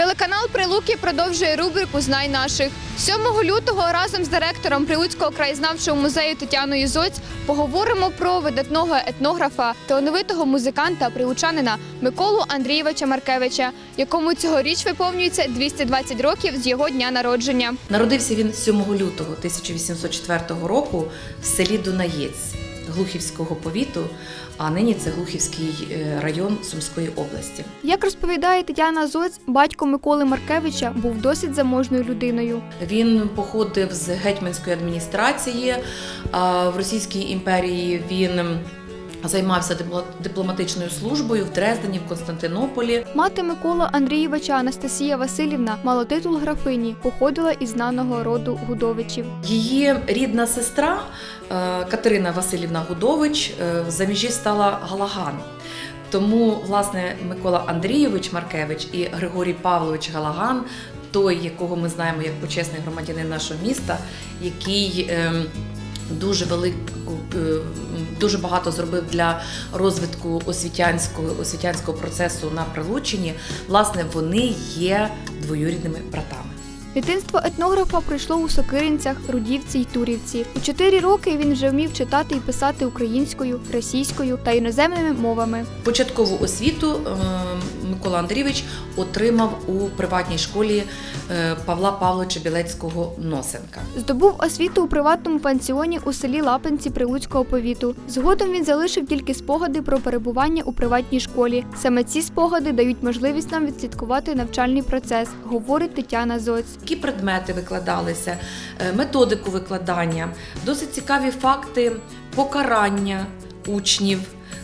Телеканал Прилуки продовжує рубрику Знай наших 7 лютого разом з директором Прилуцького краєзнавчого музею Тетяною Зоць поговоримо про видатного етнографа, талановитого музиканта, прилучанина Миколу Андрійовича Маркевича, якому цьогоріч виповнюється 220 років з його дня народження. Народився він 7 лютого 1804 року в селі Дунаєць Глухівського повіту, а нині це Глухівський е, район Сумської області. Як розповідає Тетяна Зоць, батько Миколи Маркевича був досить заможною людиною. Він походив з гетьманської адміністрації. В Російській імперії він займався дипло- дипломатичною службою в Дрездені, в Константинополі. Мати Микола Андрійовича Анастасія Васильівна мала титул графині, походила із знаного роду Гудовичів. Її рідна сестра е, Катерина Васильівна Гудович е, в заміжі стала Галаган. Тому, власне, Микола Андрійович Маркевич і Григорій Павлович Галаган, той, якого ми знаємо як почесний громадянин нашого міста, який ем, дуже велику, е, дуже багато зробив для розвитку освітянського, освітянського процесу на Прилуччині, власне, вони є двоюрідними братами. Дитинство етнографа пройшло у Сокиринцях, Рудівці й Турівці. У чотири роки він вже вмів читати і писати українською, російською та іноземними мовами. Початкову освіту е, Микола Андрійович отримав у приватній школі е, Павла Павловича Білецького Носенка. Здобув освіту у приватному пансіоні у селі Лапинці Прилуцького повіту. Згодом він залишив тільки спогади про перебування у приватній школі. Саме ці спогади дають можливість нам відслідкувати навчальний процес, говорить Тетяна Зоць. Які предмети викладалися, е, методику викладання, досить цікаві факти покарання учнів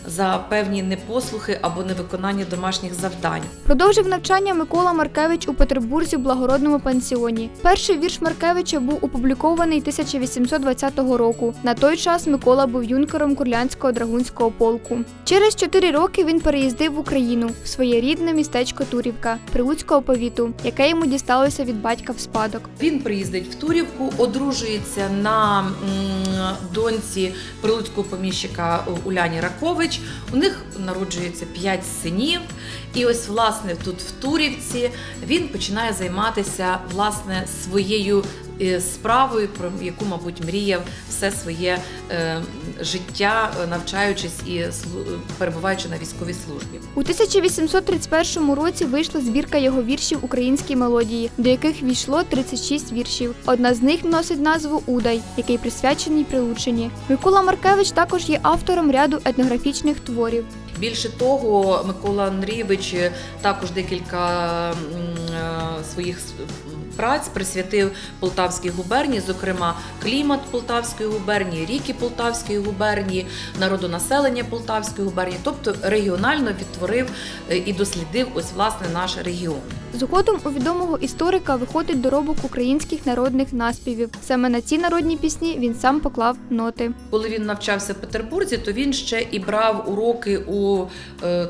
за певні непослухи або невиконання домашніх завдань. Продовжив навчання Микола Маркевич у Петербурзі в благородному пансіоні. Перший вірш Маркевича був опублікований 1820 року. На той час Микола був юнкером Курлянського драгунського полку. Через чотири роки він переїздив в Україну в своє рідне містечко Турівка Прилуцького повіту, яке йому дісталося від батька в спадок. Він приїздить в Турівку, одружується на доньці прилуцького поміщика Уляні Ракович. У них народжується п'ять синів. І ось, власне, тут в Турівці він починає займатися власне своєю справою, про яку, мабуть, мріяв все своє е, життя, навчаючись і перебуваючи на військовій службі. У 1831 році вийшла збірка його віршів українські мелодії, до яких війшло 36 віршів. Одна з них носить назву Удай, який присвячений Прилуччині. Микола Маркевич також є автором ряду етнографічних творів. Більше того, Микола Андрійович також декілька е, своїх праць присвятив Полтавській губернії, зокрема клімат Полтавської губернії, ріки Полтавської губернії, народонаселення Полтавської губернії, тобто регіонально відтворив е, і дослідив ось власне наш регіон. Згодом у відомого історика виходить доробок українських народних наспівів. Саме на ці народні пісні він сам поклав ноти. Коли він навчався в Петербурзі, то він ще і брав уроки у е,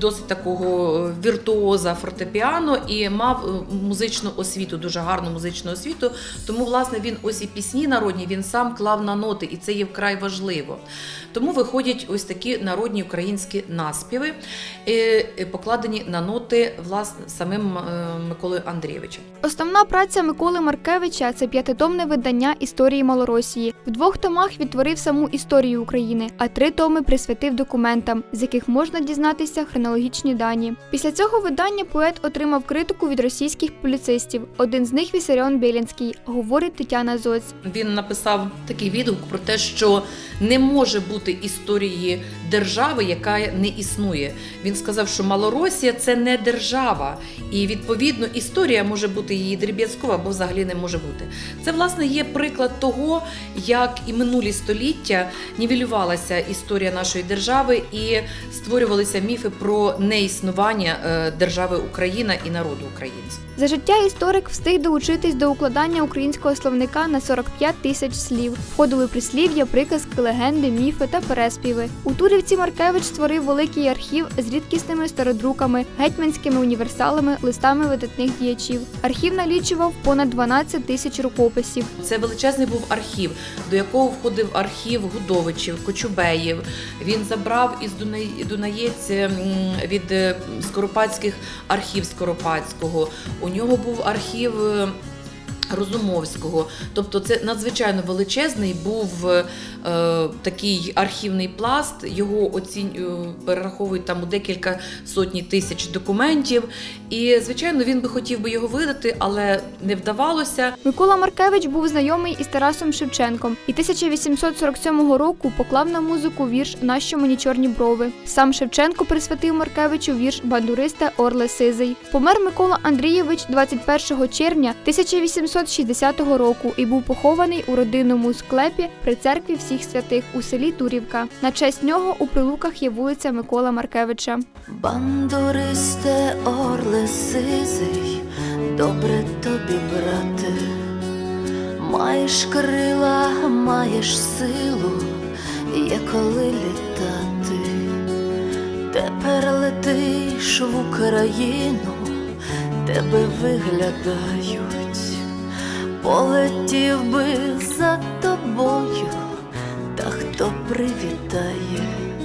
досить такого віртуоза фортепіано і мав е, музичну освіту, дуже гарну музичну освіту. Тому, власне, він ось і пісні народні він сам клав на ноти, і це є вкрай важливо. Тому виходять ось такі народні українські наспіви, е, е, покладені на ноти власне самим е, Миколою Андрійовичем. Основна праця Миколи Маркевича це п'ятитомне видання історії Малоросії. В двох томах відтворив саму історію України, а три томи присвятив документам, з яких можна дізнатися хронологічні дані. Після цього видання поет отримав критику від російських публіцистів. Один з них Вісаріон Білінський, говорить Тетяна Зоць. Він написав такий відгук про те, що не може бути історії держави, яка не існує. Він сказав, що Малоросія це не держава, і відповідно історія може бути її дріб'язкова або взагалі не може бути. Це власне є приклад того, як і минулі століття нівелювалася історія нашої держави і створювалися міфи про неіснування е, держави Україна і народу українського. За життя історик встиг доучитись до укладання українського словника на 45 тисяч слів. Входили прислів'я, приказки, легенди, міфи та переспіви. У Турівці Маркевич створив великий архів з рідкісними стародруками, гетьманськими універсалами, листами видатних діячів. Архів налічував понад 12 тисяч рукописів. Це величезний був архів, до якого входив архів Гудовичів, Кочубеїв. Він забрав із Дунаєць від е, Скоропадських архів Скоропадського. У нього був архів. Розумовського, тобто це надзвичайно величезний був е, такий архівний пласт. Його оцінь е, перераховують там у декілька сотні тисяч документів. І звичайно, він би хотів би його видати, але не вдавалося. Микола Маркевич був знайомий із Тарасом Шевченком і 1847 року поклав на музику вірш Нащо мені чорні брови. Сам Шевченко присвятив Маркевичу вірш бандуриста Орле Сизий. Помер Микола Андрійович 21 червня 1860 року і був похований у родинному склепі при церкві всіх святих у селі Турівка. На честь нього у прилуках є вулиця Микола Маркевича. Бандуристе орле сизий, добре тобі, брате, маєш крила, маєш силу, є коли літати. Тепер летиш в Україну, тебе виглядають, полетів би за тобою, та хто привітає.